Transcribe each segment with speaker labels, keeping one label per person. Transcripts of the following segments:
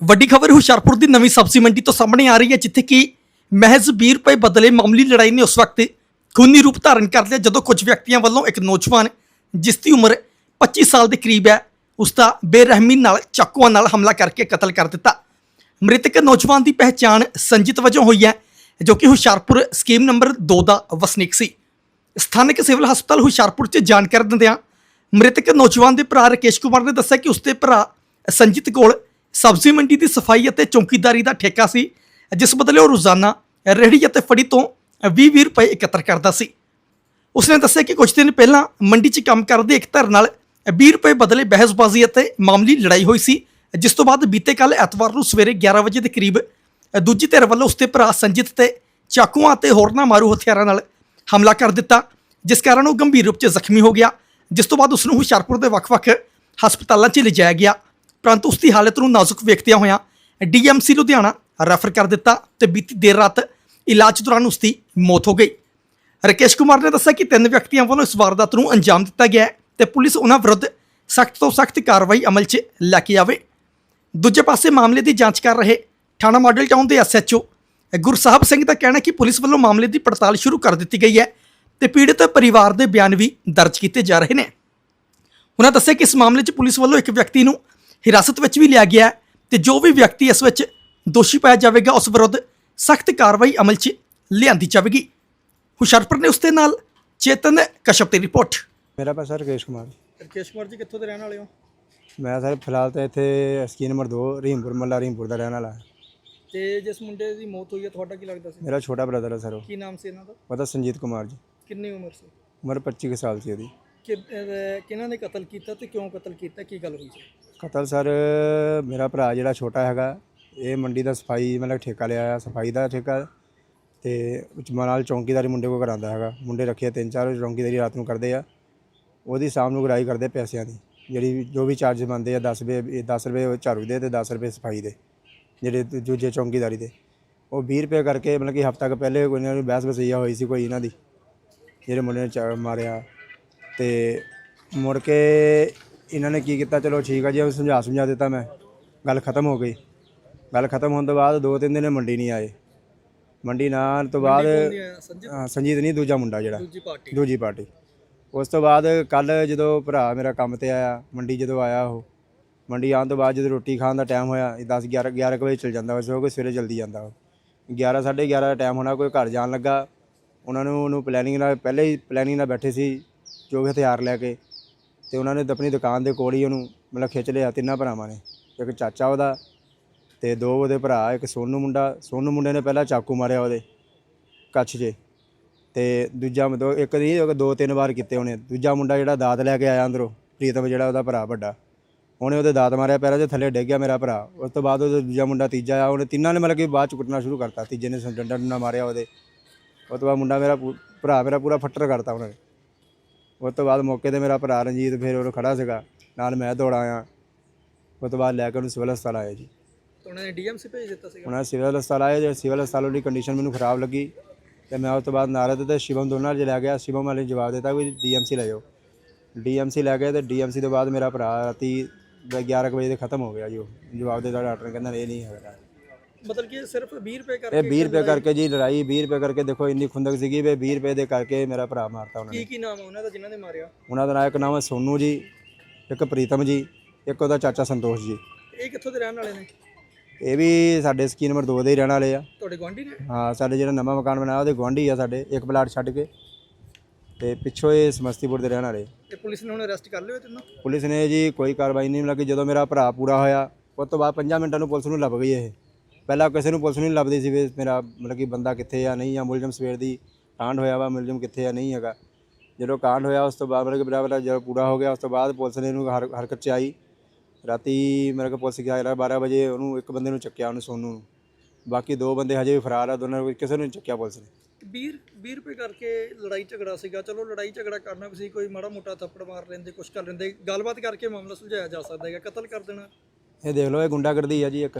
Speaker 1: ਵੱਡੀ ਖਬਰ ਹੁਸ਼ਿਆਰਪੁਰ ਦੀ ਨਵੀਂ ਸਬਜ਼ੀ ਮੰਡੀ ਤੋਂ ਸਾਹਮਣੇ ਆ ਰਹੀ ਹੈ, ਜਿੱਥੇ ਕਿ ਮਹਿਜ਼ 20 ਰੁਪਏ ਬਦਲੇ ਮਾਮੂਲੀ ਲੜਾਈ ਨੇ ਉਸ ਵਕਤ ਖੂਨੀ ਰੂਪ ਧਾਰਨ ਕਰ ਲਿਆ, ਜਦੋਂ ਕੁਝ ਵਿਅਕਤੀਆਂ ਵੱਲੋਂ ਇੱਕ ਨੌਜਵਾਨ, ਜਿਸ ਦੀ ਉਮਰ 25 ਸਾਲ ਦੇ ਕਰੀਬ ਹੈ, ਉਸ ਦਾ ਬੇਰਹਿਮੀ ਨਾਲ, ਚਾਕੂਆਂ ਨਾਲ ਹਮਲਾ ਕਰਕੇ ਕਤਲ ਕਰ ਦਿੱਤਾ। ਮ੍ਰਿਤਕ ਨੌਜਵਾਨ ਦੀ ਪਹਿਚਾਣ ਸੰਜੀਤ ਵਜੋਂ ਹੋਈ ਹੈ, ਜੋ ਕਿ ਹੁਸ਼ਿਆਰਪੁਰ ਸਕੀਮ ਨੰਬਰ 2 ਦਾ ਵਸਨੀਕ ਸੀ। ਸਥਾਨਕ ਸਿਵਲ ਹਸਪਤਾਲ ਹੁਸ਼ਿਆਰਪੁਰ 'ਚ ਜਾਣਕਾਰੀ ਦਿੰਦਿਆਂ ਮ੍ਰਿਤਕ ਨੌਜਵਾਨ ਦੇ ਭਰਾ ਰਕੇਸ਼ ਕੁਮਾਰ ਨੇ ਦੱਸਿਆ ਕਿ ਉਸਦੇ ਭਰਾ ਸੰਜੀਤ ਕੋਲ ਸਬਜ਼ੀ ਮੰਡੀ ਦੀ ਸਫ਼ਾਈ ਅਤੇ ਚੌਕੀਦਾਰੀ ਦਾ ਠੇਕਾ ਸੀ, ਜਿਸ ਬਦਲੇ ਉਹ ਰੋਜ਼ਾਨਾ ਰੇਹੜੀ ਅਤੇ ਫੜੀ ਤੋਂ 20-20 ਰੁਪਏ ਇਕੱਤਰ ਕਰਦਾ ਸੀ। ਉਸਨੇ ਦੱਸਿਆ ਕਿ ਕੁਝ ਦਿਨ ਪਹਿਲਾਂ ਮੰਡੀ 'ਚ ਕੰਮ ਕਰਦੇ ਇੱਕ ਧਰ ਨਾਲ 20 ਰੁਪਏ ਬਦਲੇ ਬਹਿਸਬਾਜ਼ੀ ਅਤੇ ਮਾਮਲੀ ਲੜਾਈ ਹੋਈ ਸੀ, ਜਿਸ ਤੋਂ ਬਾਅਦ ਬੀਤੇ ਕੱਲ ਐਤਵਾਰ ਨੂੰ ਸਵੇਰੇ 11 ਵਜੇ ਦੇ ਕਰੀਬ ਦੂਜੀ ਧਿਰ ਵੱਲੋਂ ਉਸਦੇ ਭਰਾ ਸੰਜੀਤ ਤੇ ਚਾਕੂਆਂ ਅਤੇ ਹੋਰਨਾਂ ਮਾਰੂ ਹਥਿਆਰਾਂ ਨਾਲ ਹਮਲਾ ਕਰ ਦਿੱਤਾ, ਜਿਸ ਕਾਰਨ ਉਹ ਗੰਭੀਰ ਰੂਪ 'ਚ ਜ਼ਖਮੀ ਹੋ ਗਿਆ, ਜਿਸ ਤੋਂ ਬਾਅਦ ਉਸ ਨੂੰ ਹੁਸ਼ਿਆਰਪੁਰ ਦੇ ਵੱਖ-ਵੱਖ ਹਸਪਤਾਲਾਂ 'ਚ ਲਿਜਾਇਆ ਗਿਆ। ਪਰੰਤੂ ਉਸ ਦੀ ਹਾਲਤ ਨੂੰ ਨਾਜ਼ੁਕ ਵੇਖਦਿਆਂ ਹੋਇਆਂ ਡੀਐਮਸੀ ਲੁਧਿਆਣਾ ਰੈਫਰ ਕਰ ਦਿੱਤਾ ਤੇ ਬੀਤੀ ਦੇਰ ਰਾਤ ਇਲਾਜ ਦੌਰਾਨ ਉਸ ਦੀ ਮੌਤ ਹੋ ਗਈ। ਰਕੇਸ਼ ਕੁਮਾਰ ਨੇ ਦੱਸਿਆ ਕਿ ਤਿੰਨ ਵਿਅਕਤੀਆਂ ਵੱਲੋਂ ਇਸ ਵਾਰਦਾਤ ਨੂੰ ਅੰਜਾਮ ਦਿੱਤਾ ਗਿਆ ਹੈ ਤੇ ਪੁਲਿਸ ਉਹਨਾਂ ਵਿਰੁੱਧ ਸਖਤ ਤੋਂ ਸਖਤ ਕਾਰਵਾਈ ਅਮਲ 'ਚ ਲੈ ਕੇ ਆਵੇ। ਦੂਜੇ ਪਾਸੇ ਮਾਮਲੇ ਦੀ ਜਾਂਚ ਕਰ ਰਹੇ ਥਾਣਾ ਮਾਡਲ ਟਾਊਨ ਦੇ ਐਸਐਚਓ ਗੁਰਸਾਹਿਬ ਸਿੰਘ ਦਾ ਕਹਿਣਾ ਕਿ ਪੁਲਿਸ ਵੱਲੋਂ ਮਾਮਲੇ ਦੀ ਪੜਤਾਲ ਸ਼ੁਰੂ ਕਰ ਦਿੱਤੀ ਗਈ ਹੈ ਤੇ ਪੀੜਤ ਪਰਿਵਾਰ ਦੇ ਬਿਆਨ ਵੀ ਦਰਜ ਕੀਤੇ ਜਾ ਰਹੇ ਨੇ। ਉਹਨਾਂ ਦੱਸਿਆ ਕਿ ਇਸ ਮਾਮਲੇ 'ਚ ਪੁਲਿਸ ਵੱਲੋਂ ਇੱਕ ਵਿਅਕਤੀ ਨੂੰ ਹਿਰਾਸਤ ਵਿੱਚ ਵੀ ਲਿਆ ਗਿਆ ਹੈ ਤੇ ਜੋ ਵੀ ਵਿਅਕਤੀ ਇਸ ਵਿੱਚ ਦੋਸ਼ੀ ਪਾਇਆ ਜਾਵੇਗਾ ਉਸ ਵਿਰੁੱਧ ਸਖਤ ਕਾਰਵਾਈ ਅਮਲ 'ਚ ਲਿਆਂਦੀ ਜਾਵੇਗੀ। ਹੁਸ਼ਿਆਰਪੁਰ ਨੇ ਉਸ ਦੇ ਨਾਲ ਚੇਤਨ ਕਸ਼ਪ ਦੀ ਰਿਪੋਰਟ।
Speaker 2: ਮੇਰਾ ਪਾਸਾ ਰਕੇਸ਼ ਕੁਮਾਰ
Speaker 1: ਰਕੇਸ਼ ਕੁਮਾਰ ਜੀ ਕਿੱਥੋਂ ਦੇ ਰਹਿਣ ਵਾਲੇ ਹੋ?
Speaker 2: ਮੈਂ ਸਰ ਫਿਲਹਾਲ ਤਾਂ ਇੱਥੇ ਸਕੀਨ ਨੰਬਰ 2 ਰਹੀਮਪੁਰ ਮੱਲਾ ਰਹੀਮਪੁਰ ਦਾ ਰਹਿਣ ਵਾਲਾ।
Speaker 1: ਤੇ ਜਿਸ ਮੁੰਡੇ ਦੀ ਮੌਤ ਹੋਈ ਹੈ ਤੁਹਾਡਾ ਕੀ ਲੱਗਦਾ ਸੀ?
Speaker 2: ਮੇਰਾ ਛੋਟਾ ਬ੍ਰਦਰ ਹੈ ਸਰ ਉਹ।
Speaker 1: ਕੀ ਨਾਮ ਸੀ ਇਹਨਾਂ ਦਾ?
Speaker 2: ਉਹਦਾ ਸੰਜੀਤ ਕੁਮਾਰ ਜੀ।
Speaker 1: ਕਿੰਨੀ ਉਮਰ ਸੀ?
Speaker 2: ਉਮਰ 25 ਕੁ ਸਾਲ ਸੀ ਉਹਦੀ।
Speaker 1: ਕਿ ਅਹ, ਕਿਹਨਾਂ ਨੇ ਕਤਲ ਕੀਤਾ ਤੇ ਕਿਉਂ ਕਤਲ ਕੀਤਾ? ਕੀ ਗੱਲ ਹੋਈ ਸੀ?
Speaker 2: ਕਤਲ ਸਰ ਮੇਰਾ ਭਰਾ ਜਿਹੜਾ ਛੋਟਾ ਹੈਗਾ ਇਹ ਮੰਡੀ ਦਾ ਸਫ਼ਾਈ ਮਤਲਬ ਠੇਕਾ ਲਿਆ ਆ ਸਫ਼ਾਈ ਦਾ ਠੇਕਾ। ਤੇ ਵਿੱਚ ਨਾਲ ਚੌਂਕੀਦਾਰੀ ਮੁੰਡੇ ਕੋ ਕਰਾਉਂਦਾ ਹੈਗਾ। ਮੁੰਡੇ ਰੱਖੇ ਤਿੰਨ ਚਾਰ ਚੌਂਕੀਦਾਰੀ ਰਾਤ ਨੂੰ ਕਰਦੇ ਆ। ਉਹਦੀ ਸ਼ਾਮ ਨੂੰ ਗਰਾਈ ਕਰਦੇ ਪੈਸਿਆਂ ਦੀ। ਜਿਹੜੀ ਵੀ- ਜੋ ਵੀ ਚਾਰਜ ਬਣਦੇ ਆ 10 ਰੁਪਏ 10 ਰੁਪਏ ਉਹ ਝਾੜੂ ਦੇ ਤੇ 10 ਰੁਪਏ ਸਫ਼ਾਈ ਦੇ ਜਿਹੜੇ ਦੂ- ਦੂਜੇ ਚੌਂਕੀਦਾਰੀ ਦੇ। ਉਹ 20 ਰੁਪਏ ਕਰਕੇ ਮਤਲਬ ਕਿ ਹਫ਼ਤਾ ਕੁ ਪਹਿਲੇ ਕੋਈ ਇਹਨਾਂ ਨੂੰ ਬਹਿਸ ਬਸਈਆ ਹੋਈ ਸੀ ਕੋਈ ਇਹਨਾਂ ਦੀ। ਜਿਹੜੇ ਮੁੰਡੇ ਨੇ ਚਾ- ਮਾਰਿਆ। ਤੇ ਮੁੜ ਕੇ ਇਹਨਾਂ ਨੇ ਕੀ ਕੀਤਾ ਚਲੋ ਠੀਕ ਆ ਜੀ ਉਹ ਸਮਝਾ ਸਮਝਾ ਦਿੱਤਾ ਮੈਂ। ਗੱਲ ਖਤਮ ਹੋ ਗਈ। ਗੱਲ ਖਤਮ ਹੋਣ ਤੋਂ ਬਾਅਦ ਦੋ ਤਿੰਨ ਦਿਨ ਇਹ ਮੰਡੀ ਨਹੀਂ ਆਏ। ਮੰਡੀ ਨਾ ਆਉਣ ਤੋਂ ਬਾਅਦ
Speaker 1: ਸੰਜੀਤ?
Speaker 2: ਹਾਂ, ਸੰਜੀਤ ਨਹੀਂ ਦੂਜਾ ਮੁੰਡਾ ਜਿਹੜਾ।
Speaker 1: ਦੂਜੀ ਪਾਰਟੀ।
Speaker 2: ਦੂਜੀ ਪਾਰਟੀ। ਉਸ ਤੋਂ ਬਾਅਦ ਕੱਲ ਜਦੋਂ ਭਰਾ ਮੇਰਾ ਕੰਮ ਤੇ ਆਇਆ ਮੰਡੀ ਜਦੋਂ ਆਇਆ ਉਹ ਮੰਡੀ ਆਉਣ ਤੋਂ ਬਾਅਦ ਜਦੋਂ ਰੋਟੀ ਖਾਣ ਦਾ ਟਾਈਮ ਹੋਇਆ 10 11 11 ਕੁ ਵਜੇ ਚਲ ਜਾਂਦਾ ਵੈਸੇ ਉਹ ਕੋਈ ਸਵੇਰੇ ਜਲਦੀ ਜਾਂਦਾ ਉਹ। 11 11:30 ਦਾ ਟਾਈਮ ਹੋਣਾ ਕੋਈ ਘਰ ਜਾਣ ਲੱਗਾ। ਉਹਨਾਂ ਨੂੰ ਉਹਨੂੰ ਪਲੈਨਿੰਗ ਨਾਲ ਪਹਿਲੇ ਹੀ ਪਲੈਨਿੰਗ ਨਾਲ ਬੈਠੇ ਸੀ। ਜੋ ਕਿ ਹਥਿਆਰ ਲੈ ਕੇ ਤੇ ਉਹਨਾਂ ਨੇ ਆਪਣੀ ਦੁਕਾਨ ਦੇ ਕੋਲ ਹੀ ਉਹਨੂੰ ਮਤਲਬ ਖਿੱਚ ਲਿਆ, ਤਿੰਨਾਂ ਭਰਾਵਾਂ ਨੇ। ਇੱਕ ਚਾਚਾ ਉਹਦਾ ਤੇ ਦੋ ਉਹਦੇ ਭਰਾ, ਇੱਕ ਸੋਨੂ ਮੁੰਡਾ। ਸੋਨੂ ਮੁੰਡੇ ਨੇ ਪਹਿਲਾਂ ਚਾਕੂ ਮਾਰਿਆ ਉਹਦੇ ਕੱਛ 'ਚ ਤੇ ਦੂਜਾ ਮਤਲਬ ਇੱਕ ਨਹੀਂ ਦੋ ਤਿੰਨ ਵਾਰ ਕੀਤੇ ਉਹਨੇ। ਦੂਜਾ ਮੁੰਡਾ ਜਿਹੜਾ ਦਾਤ ਲੈ ਕੇ ਆਇਆ ਅੰਦਰੋਂ, ਪ੍ਰੀਤਮ ਜਿਹੜਾ ਉਹਦਾ ਭਰਾ ਵੱਡਾ। ਉਹਨੇ ਉਹਦੇ ਦਾਤ ਮਾਰਿਆ ਪੈਰਾਂ 'ਚ ਥੱਲੇ ਡਿੱਗ ਗਿਆ ਮੇਰਾ ਭਰਾ। ਉਸ ਤੋਂ ਬਾਅਦ ਉਹਦਾ ਦੂਜਾ ਮੁੰਡਾ ਤੀਜਾ ਆਇਆ, ਉਹਨੇ ਤਿੰਨਾਂ ਨੇ ਮਤਲਬ ਕਿ ਬਾਅਦ ਚ ਕੁੱਟਣਾ ਸ਼ੁਰੂ ਕਰਤਾ। ਤੀਜੇ ਨੇ ਡੰਡਾ ਡੰਡਾ ਮਾਰਿਆ ਉਹਦੇ। ਉਸ ਤੋਂ ਬਾਅਦ ਮੁੰਡਾ ਮੇਰਾ ਭਰਾ ਮੇਰਾ ਪੂਰਾ ਫੱਟਰ ਕਰਤਾ ਉਹਨਾਂ। ਨੇ ਉਸ ਤੋਂ ਬਾਅਦ ਮੌਕੇ ਤੇ ਮੇਰਾ ਭਰਾ ਰਣਜੀਤ ਫਿਰ ਉਹ ਖੜਾ ਸੀਗਾ। ਨਾਲ ਮੈਂ ਦੌੜ ਆਇਆ। ਉਸ ਤੋਂ ਬਾਅਦ ਲੈ ਕੇ ਉਹਨੂੰ ਸਿਵਲ ਹਸਪਤਾਲ ਆਇਆ ਜੀ।
Speaker 1: ਉਹਨਾਂ ਨੇ ਡੀਐਮਸੀ ਭੇਜ ਦਿੱਤਾ ਸੀਗਾ?
Speaker 2: ਉਹਨਾਂ ਸਿਵਲ ਹਸਪਤਾਲ ਆਏ ਜੇ ਸਿਵਲ ਹਸਪਤਾਲ ਦੀ ਕੰਡੀਸ਼ਨ ਮੈਨੂੰ ਖਰਾਬ ਲੱਗੀ ਤੇ ਮੈਂ ਉਸ ਤੋਂ ਬਾਅਦ ਨਾਰਦ ਤੇ ਸ਼ਿਵਮ ਦੋਨਾਂ ਨਾਲ ਲੈ ਗਿਆ। ਸ਼ਿਵਮ ਵਾਲੇ ਜਵਾਬ ਦਿੱਤਾ ਵੀ ਡੀਐਮਸੀ ਲੈ ਜਾਓ। ਡੀਐਮਸੀ ਲੈ ਗਏ ਤੇ ਡੀਐਮਸੀ ਤੋਂ ਬਾਅਦ ਮੇਰਾ ਭਰਾ ਰਾਤੀ 11 ਕੁ ਵਜੇ ਦੇ ਖਤਮ ਹੋ ਗਿਆ ਜੀ ਉਹ। ਜਵਾਬ ਦਿੱਤਾ ਡਾਕਟਰ ਨੇ ਕਹਿੰਦਾ ਇਹ ਨਹੀਂ ਹੈਗਾ।
Speaker 1: ਮਤਲਬ ਕਿ ਸਿਰਫ 20 ਰੁਪਏ
Speaker 2: ਇਹ
Speaker 1: ਕਰਕੇ
Speaker 2: 20 ਰੁਪਏ ਕਰਕੇ ਜੀ ਲੜਾਈ 20 ਰੁਪਏ ਕਰਕੇ ਦੇਖੋ ਇੰਨੀ ਖੁੰਦਕ ਸੀਗੀ ਵੀ 20 ਰੁਪਏ ਦੇ ਕਰਕੇ ਮੇਰਾ ਭਰਾ ਮਾਰਤਾ ਉਹਨਾਂ
Speaker 1: ਕੀ
Speaker 2: ਨੇ।
Speaker 1: ਕੀ ਨਾਮ ਉਹਨਾਂ ਦਾ ਜਿਨ੍ਹਾਂ ਨੇ ਮਾਰਿਆ?
Speaker 2: ਉਹਨਾਂ ਦਾ ਨਾਂ ਇੱਕ ਨਾਮ ਹੈ ਸੋਨੂ ਜੀ ਇੱਕ ਪ੍ਰੀਤਮ ਜੀ ਇੱਕ ਉਹਦਾ ਚਾਚਾ ਸੰਤੋਸ਼ ਜੀ।
Speaker 1: ਇਹ ਕਿੱਥੋਂ ਦੇ ਰਹਿਣ ਵਾਲੇ ਨੇ?
Speaker 2: ਇਹ ਵੀ ਸਾਡੇ ਸਕੀਨ ਨੰਬਰ 2 ਦੇ ਹੀ ਰਹਿਣ ਵਾਲੇ ਆ।
Speaker 1: ਤੁਹਾਡੇ ਗੁਆਂਢੀ ਨੇ?
Speaker 2: ਹਾਂ ਸਾਡੇ ਜਿਹੜਾ ਨਵਾਂ ਮਕਾਨ ਬਣਾਇਆ ਉਹਦੇ ਗੁਆਂਢੀ ਆ ਸਾਡੇ ਇੱਕ ਪਲਾਟ ਛੱਡ ਕੇ। ਤੇ ਪਿੱਛੋਂ ਇਹ ਸਮਸਤੀਪੁਰ ਦੇ ਰਹਿਣ ਵਾਲੇ।
Speaker 1: ਤੇ ਪੁਲਿਸ ਨੇ ਹੁਣ ਅਰੈਸਟ ਕਰ ਲਿਆ ਤੈਨੂੰ?
Speaker 2: ਪੁਲਿਸ ਨੇ ਜੀ ਕੋਈ ਕਾਰਵਾਈ ਨਹੀਂ ਲੱਗੀ। ਜਦੋਂ ਮੇਰਾ ਭਰਾ ਪੂਰਾ ਹੋਇਆ ਉਸ ਤੋਂ ਬਾਅਦ 5 ਮਿੰਟਾਂ ਨੂੰ ਪੁਲਿਸ ਨੂੰ ਲੱਭ ਗਈ ਇਹ। ਪਹਿਲਾਂ ਕਿਸੇ ਨੂੰ ਪੁਲਿਸ ਨਹੀਂ ਲੱਭਦੀ ਸੀ ਵੀ ਮੇਰਾ ਮਤਲਬ ਕਿ ਬੰਦਾ ਕਿੱਥੇ ਆ ਨਹੀਂ ਆ ਮੁਲਜ਼ਮ ਸਵੇਰ ਦੀ ਕਾਂਡ ਹੋਇਆ ਵਾ ਮੁਲਜ਼ਮ ਕਿੱਥੇ ਆ ਨਹੀਂ ਹੈਗਾ। ਜਦੋਂ ਕਾਂਡ ਹੋਇਆ ਉਸ ਤੋਂ ਬਾਅਦ ਮਤਲਬ ਕਿ ਮੇਰਾ ਭਰਾ ਜਦੋਂ ਪੂਰਾ ਹੋ ਗਿਆ ਉਸ ਤੋਂ ਬਾਅਦ ਪੁਲਿਸ ਨੇ ਇਹਨੂੰ ਹਰ ਹਰਕਤ ਚ ਆਈ। ਰਾਤੀ ਮੇਰੇ ਕੋਲ ਪੁਲਿਸ ਗਿਆ 12 ਵਜੇ ਉਹਨੂੰ ਇੱਕ ਬੰਦੇ ਨੂੰ ਚੱਕਿਆ ਉਹਨੂੰ ਸੋਨੂ ਨੂੰ। ਬਾਕੀ ਦੋ ਬੰਦੇ ਹਜੇ ਵੀ ਫਰਾਰ ਆ ਦੋਨਾਂ ਨੂੰ ਕਿਸੇ ਨੂੰ ਨਹੀਂ ਚੱਕਿਆ ਪੁਲਿਸ ਨੇ।
Speaker 1: 20 20 ਰੁਪਏ ਕਰਕੇ ਲੜਾਈ ਝਗੜਾ ਸੀਗਾ? ਚਲੋ ਲੜਾਈ ਝਗੜਾ ਕਰਨਾ ਵੀ ਸੀ ਕੋਈ ਮਾੜਾ ਮੋਟਾ ਥੱਪੜ ਮਾਰ ਲੈਂਦੇ ਕੁਛ ਕਰ ਲੈਂਦੇ ਗੱਲਬਾਤ ਕਰਕੇ ਮਾਮਲਾ ਸੁਲਝਾਇਆ ਜਾ ਸਕਦਾ ਹੈਗਾ ਕਤਲ ਕਰ ਦੇਣਾ।
Speaker 2: ਇਹ ਦੇਖ ਲਓ ਇਹ ਗੁੰਡਾਗਰਦੀ ਆ ਜੀ ਇੱਕ।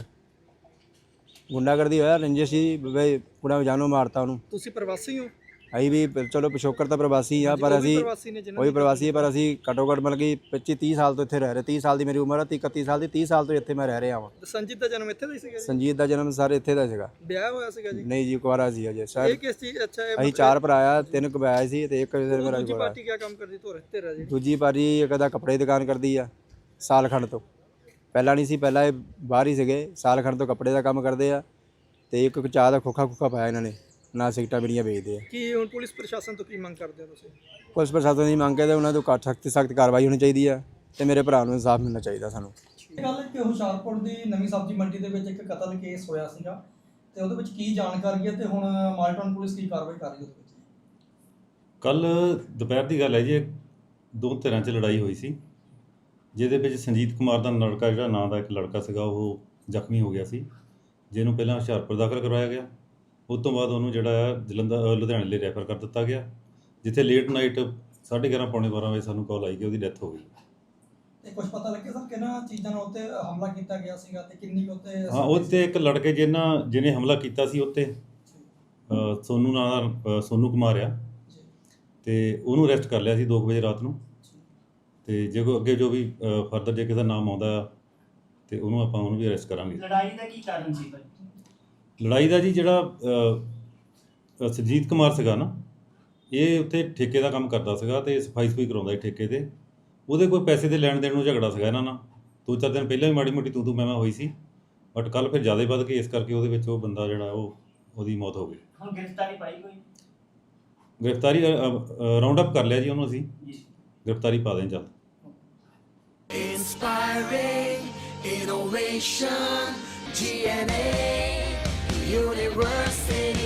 Speaker 2: ਗੁੰਡਾਗਰਦੀ ਹੋਇਆ ਰੰਜਿਸ਼ ਜੀ ਬਈ ਪੂਰਾ ਜਾਨੋਂ ਮਾਰਤਾ ਉਹਨੂੰ।
Speaker 1: ਤੁਸੀਂ ਪ੍ਰਵਾਸੀ ਹੋ?
Speaker 2: ਅਸੀਂ ਵੀ ਪ- ਚਲੋ ਪਿਛੋਕਰ ਤਾਂ ਪ੍ਰਵਾਸੀ ਆ ਪਰ ਅਸੀਂ
Speaker 3: ਪ੍ਰਵਾਸੀ ਨੇ ਜਿਨ੍ਹਾਂ
Speaker 2: ਉਹੀ ਪ੍ਰਵਾਸੀ ਹੈ, ਪਰ ਅਸੀਂ ਘੱਟੋ ਘੱਟ ਮਤਲਬ ਕਿ 25 30 ਸਾਲ ਤੋਂ ਇੱਥੇ ਰਹਿ ਰਹੇ 30 ਸਾਲ ਦੀ ਮੇਰੀ ਉਮਰ ਹੈ 30 31 ਸਾਲ ਦੀ 30 ਸਾਲ ਤੋਂ ਇੱਥੇ ਮੈਂ ਰਹਿ ਰਿਹਾ ਹਾਂ
Speaker 3: ਸੰਜੀਤ ਦਾ ਜਨਮ ਇੱਥੇ ਦਾ ਹੀ ਸੀਗਾ ਜੀ?
Speaker 2: ਸੰਜੀਤ ਦਾ ਜਨਮ ਸਾਰੇ ਇੱਥੇ ਦਾ ਸੀਗਾ।
Speaker 3: ਵਿਆਹ ਹੋਇਆ ਸੀਗਾ ਜੀ?
Speaker 2: ਨਹੀਂ ਜੀ ਕੁਆਰਾ ਸੀ ਅਜੇ
Speaker 3: ਇਹ ਕਿਸ ਚੀਜ਼ ਅੱਛਾ ਇਹ
Speaker 2: ਅਸੀਂ ਚਾਰ ਭਰਾ ਆ ਤਿੰਨ ਕਬਾਇਆ ਸੀ ਤੇ ਇੱਕ ਫਿਰ ਮੇਰਾ
Speaker 3: ਦੂਜੀ
Speaker 2: ਕੁਆਰਾ
Speaker 3: ਪਾਰਟੀ ਕੀ ਕੰਮ ਕਰਦੀ ਤੋਰ ਤੇਰਾ ਜੀ?
Speaker 2: ਦੂਜੀ ਪਾਰੀ ਇੱਕ ਦਾ ਕੱਪੜੇ ਦੀ ਦੁਕਾਨ ਕਰਦੀ ਆ ਸਾਲ ਖੰਡ ਤੋਂ। ਪਹਿਲਾਂ ਨਹੀਂ ਸੀ ਪਹਿਲਾਂ ਇਹ ਬਾਹਰ ਹੀ ਸੀਗੇ। ਸਾਲ ਖੰਡ ਤੋਂ ਕੱਪੜੇ ਦਾ ਕੰਮ ਕਰਦੇ ਆ ਤੇ ਇੱਕ ਚਾਹ ਦਾ ਖੋਖਾ ਖੋਖਾ ਪਾਇਆ ਇਹਨਾਂ ਨੇ ਨਾ ਸਿਗਟਾਂ ਬੀੜੀਆਂ ਵੇਚਦੇ ਆ।
Speaker 3: ਕੀ ਹੁਣ ਪੁਲਿਸ ਪ੍ਰਸ਼ਾਸਨ ਤੋਂ ਕੀ ਮੰਗ ਕਰਦੇ ਹੋ ਤੁਸੀਂ?
Speaker 2: ਪੁਲਿਸ ਪ੍ਰਸ਼ਾਸਨ ਦੀ ਮੰਗ ਹੈ ਤੇ ਉਹਨਾਂ ਤੋਂ ਘੱਟ ਸਖਤ ਸਖਤ ਕਾਰਵਾਈ ਹੋਣੀ ਚਾਹੀਦੀ ਆ ਤੇ ਮੇਰੇ ਭਰਾ ਨੂੰ ਇਨਸਾਫ ਮਿਲਣਾ ਚਾਹੀਦਾ ਸਾਨੂੰ।
Speaker 3: ਗੱਲ ਕਿ ਹੁਸ਼ਿਆਰਪੁਰ ਦੀ ਨਵੀਂ ਸਬਜ਼ੀ ਮੰਡੀ ਦੇ ਵਿੱਚ ਇੱਕ ਕਤਲ ਕੇਸ ਹੋਇਆ ਸੀਗਾ ਤੇ ਉਹਦੇ ਵਿੱਚ ਕੀ ਜਾਣਕਾਰੀ ਹੈ ਤੇ ਹੁਣ ਮਾਲਟਨ ਪੁਲਿਸ ਕੀ ਕਾਰਵਾਈ ਕਰ ਰਹੀ ਹੈ ਉਹਦੇ ਵਿੱਚ?
Speaker 4: ਕੱਲ ਦੁਪਹਿਰ ਦੀ ਗੱਲ ਹੈ ਜੀ ਦੋ ਧਿਰਾਂ 'ਚ ਲੜਾਈ ਹੋਈ ਸੀ। ਜਿਹਦੇ ਵਿੱਚ ਸੰਜੀਤ ਕੁਮਾਰ ਦਾ ਲੜਕਾ ਜਿਹੜਾ ਨਾਂ ਦਾ ਇੱਕ ਲੜਕਾ ਸੀਗਾ ਉਹ ਜ਼ਖਮੀ ਹੋ ਗਿਆ ਸੀ। ਜਿਹਨੂੰ ਪਹਿਲਾਂ ਹੁਸ਼ਿਆਰਪੁਰ ਦਾਖਲ ਕਰਵਾਇਆ ਗਿਆ। ਉਸ ਤੋਂ ਬਾਅਦ ਉਹਨੂੰ ਜਿਹੜਾ ਜਲੰਧਰ ਲੁਧਿਆਣੇ ਲਈ ਰੈਫਰ ਕਰ ਦਿੱਤਾ ਗਿਆ ਜਿੱਥੇ ਲੇਟ ਨਾਈਟ 11:30 ਪੌਣੇ 12 ਵਜੇ ਸਾਨੂੰ ਕਾਲ ਆਈ ਕਿ ਉਹਦੀ ਡੈਥ ਹੋ ਗਈ।
Speaker 3: ਤੇ ਕੁਝ ਪਤਾ ਲੱਗਿਆ ਸਰ ਕਿਹਨਾਂ ਚੀਜ਼ਾਂ ਨਾਲ ਉੱਤੇ ਹਮਲਾ ਕੀਤਾ ਗਿਆ ਸੀਗਾ ਤੇ ਕਿੰਨੀ ਉੱਤੇ
Speaker 4: ਹਾਂ ਉਹ 'ਤੇ ਇੱਕ ਲੜਕੇ ਜਿਹਨਾਂ ਜਿਹਨੇ ਹਮਲਾ ਕੀਤਾ ਸੀ ਉੱਤੇ। ਸੋਨੂ ਨਾਂ ਦਾ ਸੋਨੂ ਕੁਮਾਰ ਆ। ਤੇ ਉਹਨੂੰ ਅਰੈਸਟ ਕਰ ਲਿਆ ਸੀ 2 ਵਜੇ ਰਾਤ ਨੂੰ। ਤੇ ਜੇ ਕੋਈ ਅੱਗੇ ਜੋ ਵੀ ਫਰਦਰ ਜੇ ਕਿਸੇ ਦਾ ਨਾਮ ਆਉਂਦਾ ਤੇ ਉਹਨੂੰ ਆਪਾਂ ਉਹਨੂੰ ਵੀ ਅਰੈਸਟ ਕਰਾਂਗੇ।
Speaker 5: ਲੜਾਈ ਦਾ ਕੀ ਕਾਰਨ ਸੀ ਭਾਈ
Speaker 4: ਲੜਾਈ ਦਾ ਜੀ ਜਿਹੜਾ ਅ, ਅ, ਸੁਰਜੀਤ ਕੁਮਾਰ ਸੀਗਾ ਨਾ ਇਹ ਉੱਥੇ ਠੇਕੇ ਦਾ ਕੰਮ ਕਰਦਾ ਸੀਗਾ ਤੇ ਸਫ਼ਾਈ ਸੁਫਾਈ ਕਰਾਉਂਦਾ ਸੀ ਠੇਕੇ ਤੇ। ਉਹਦੇ ਕੋਈ ਪੈਸੇ ਦੇ ਲੈਣ ਦੇਣ ਨੂੰ ਝਗੜਾ ਸੀਗਾ ਇਹਨਾਂ ਨਾਲ। ਦੋ ਚਾਰ ਦਿਨ ਪਹਿਲਾਂ ਵੀ ਮਾੜੀ ਮੋਟੀ ਤੂੰ ਤੂੰ ਮੈਂ ਮੈਂ ਹੋਈ ਸੀ। ਬਟ ਕੱਲ ਫਿਰ ਜ਼ਿਆਦਾ ਹੀ ਵੱਧ ਕੇ ਇਸ ਕਰਕੇ ਉਹਦੇ ਵਿੱਚ ਉਹ ਬੰਦਾ ਜਿਹੜਾ ਉਹ ਉਹਦੀ ਮੌਤ ਹੋ ਗਈ।
Speaker 5: ਹੁਣ ਗ੍ਰਿਫਤਾਰੀ ਪਾਈ ਕੋਈ?
Speaker 4: ਗ੍ਰਿਫਤਾਰੀ ਰਾਉਂਡ ਅਪ ਕਰ ਲਿਆ ਜੀ ਉਹਨੂੰ ਅਸੀਂ।
Speaker 5: ਜੀ।
Speaker 4: ਗ੍ਰਿਫਤਾਰੀ ਪਾ ਦੇਂ ਜਲਦ
Speaker 6: Inspiring innovation, GNA University.